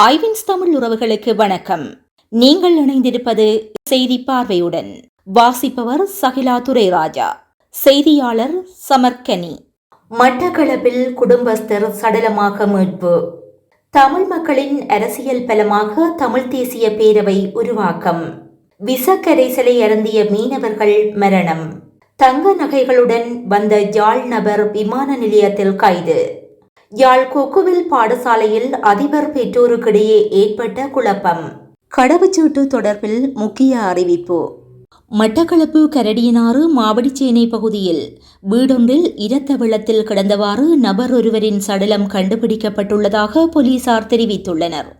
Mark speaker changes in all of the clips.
Speaker 1: ஐவின்ஸ் தமிழ் உறவுகளுக்கு வணக்கம். நீங்கள் இணைந்திருப்பது செய்தி பார்வையுடன். வாசிப்பவர் சகிலா துரைராஜா. செய்தியாளர் சமர்கனி. மட்டக்களப்பில் குடும்பஸ்தர் சடலமாக மீட்பு. தமிழ் மக்களின் அரசியல் பலமாக தமிழ் தேசிய பேரவை உருவாக்கம். விசக்கரைசலை அருந்திய மீனவர்கள் மரணம். தங்க நகைகளுடன் வந்த யாழ் நபர் விமான நிலையத்தில் கைது. யாழ் கொக்குவில் பாடசாலையில் அதிபர் பெற்றோருக்கிடையே ஏற்பட்ட குழப்பம். கடவுச்சீட்டு தொடர்பில் முக்கிய அறிவிப்பு. மட்டக்களப்பு கரடியனாறு மாவடிச்சேனை பகுதியில் வீடொன்றில் இரத்த வெள்ளத்தில் கிடந்தவாறு நபர் ஒருவரின் சடலம் கண்டுபிடிக்கப்பட்டுள்ளதாக போலீசார் தெரிவித்துள்ளனர்.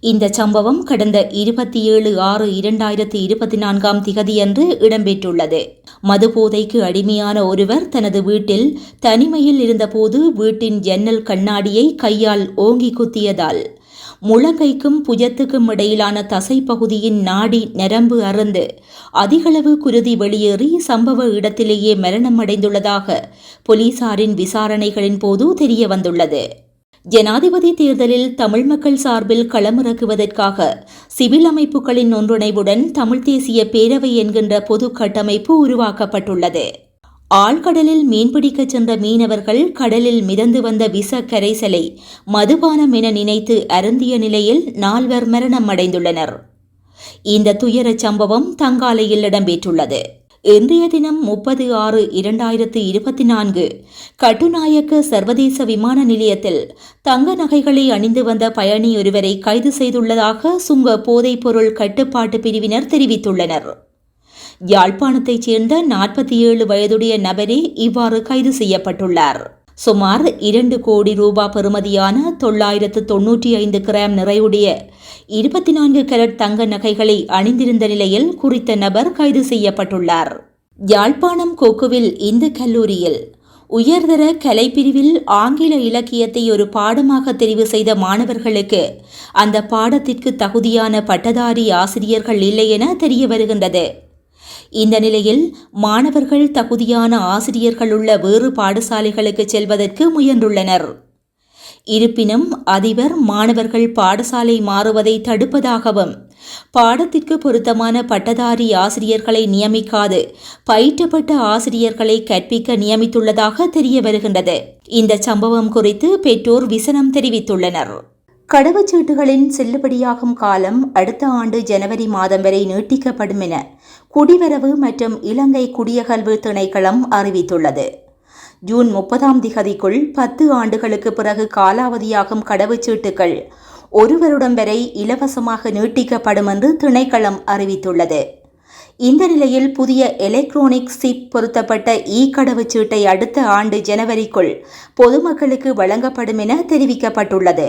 Speaker 1: இந்த சம்பவம் கடந்த இருபத்தி ஏழு ஆறு இரண்டாயிரத்தி இருபத்தி நான்காம் திகதியன்று இடம்பெற்றுள்ளது. மதுபோதைக்கு அடிமையான ஒருவர் தனது வீட்டில் தனிமையில் இருந்தபோது வீட்டின் ஜன்னல் கண்ணாடியை கையால் ஓங்கி குத்தியதால் முழங்கைக்கும் புஜத்துக்கும் இடையிலான தசை பகுதியின் நாடி நரம்பு அறுந்து அதிகளவு குருதி வெளியேறி சம்பவ இடத்திலேயே மரணமடைந்துள்ளதாக போலீசாரின் விசாரணைகளின் போது தெரிய வந்துள்ளது ஜனாதிபதி தேர்தலில் தமிழ் மக்கள் சார்பில் களமிறக்குவதற்காக சிவில் அமைப்புகளின் ஒன்றிணைவுடன் தமிழ் தேசிய பேரவை என்கின்ற பொது கட்டமைப்பு உருவாக்கப்பட்டுள்ளது. ஆழ்கடலில் மீன்பிடிக்கச் சென்ற மீனவர்கள் கடலில் மிதந்து வந்த விச கரைசலை மதுபானம் என நினைத்து அருந்திய நிலையில் நால்வர் மரணம் அடைந்துள்ளனர். இந்த துயரச் சம்பவம் தங்காலையில் இடம்பெற்றுள்ளது. இன்றைய தினம் முப்பது ஆறு இரண்டாயிரத்து இருபத்தி நான்கு. கட்டுநாயக்க சர்வதேச விமான நிலையத்தில் தங்க நகைகளை அணிந்து வந்த பயணி ஒருவரை கைது செய்துள்ளதாக சுங்க போதைப்பொருள் கட்டுப்பாட்டு பிரிவினர் தெரிவித்துள்ளனர். யாழ்ப்பாணத்தைச் சேர்ந்த நாற்பத்தி ஏழு வயதுடைய நபரே இவ்வாறு கைது செய்யப்பட்டுள்ளார். சுமார் இரண்டு கோடி ரூபாய் பெறுமதியான தொள்ளாயிரத்து தொன்னூற்றி ஐந்து கிராம் நிறையுடைய இருபத்தி நான்கு கரட் தங்க நகைகளை அணிந்திருந்த நிலையில் குறித்த நபர் கைது செய்யப்பட்டுள்ளார். யாழ்ப்பாணம் கோக்குவில் இந்த கல்லூரியில் உயர்தர கலைப்பிரிவில் ஆங்கில இலக்கியத்தை ஒரு பாடமாக தெரிவு செய்த மாணவர்களுக்கு அந்த பாடத்திற்கு தகுதியான பட்டதாரி ஆசிரியர்கள் இல்லை என தெரிய வருகின்றது. இந்த நிலையில் மாணவர்கள் தகுதியான ஆசிரியர்கள் உள்ள வேறு பாடசாலைகளுக்கு செல்வதற்கு முயன்றுள்ளனர். இருப்பினும் அதிபர் மாணவர்கள் பாடசாலை மாறுவதை தடுப்பதாகவும் பாடத்திற்கு பொருத்தமான பட்டதாரி ஆசிரியர்களை நியமிக்காது பயிற்றப்பட்ட ஆசிரியர்களை கற்பிக்க நியமித்துள்ளதாக தெரிய வருகின்றது இந்த சம்பவம் குறித்து பெற்றோர் விசனம் தெரிவித்துள்ளனர். கடவுச்சீட்டுகளின் செல்லுபடியாகும் காலம் அடுத்த ஆண்டு ஜனவரி மாதம் வரை நீட்டிக்கப்படும் என குடிவரவு மற்றும் இலங்கை குடியகல்வு திணைக்களம் அறிவித்துள்ளது. ஜூன் முப்பதாம் திகதிக்குள் பத்து ஆண்டுகளுக்கு பிறகு காலாவதியாகும் கடவுச்சீட்டுகள் ஒரு வருடம் வரை இலவசமாக நீட்டிக்கப்படும் என்று திணைக்களம் அறிவித்துள்ளது. இந்த நிலையில் புதிய எலக்ட்ரானிக் சிப் பொருத்தப்பட்ட இ கடவுச்சீட்டை அடுத்த ஆண்டு ஜனவரிக்குள் பொதுமக்களுக்கு வழங்கப்படும் என தெரிவிக்கப்பட்டுள்ளது.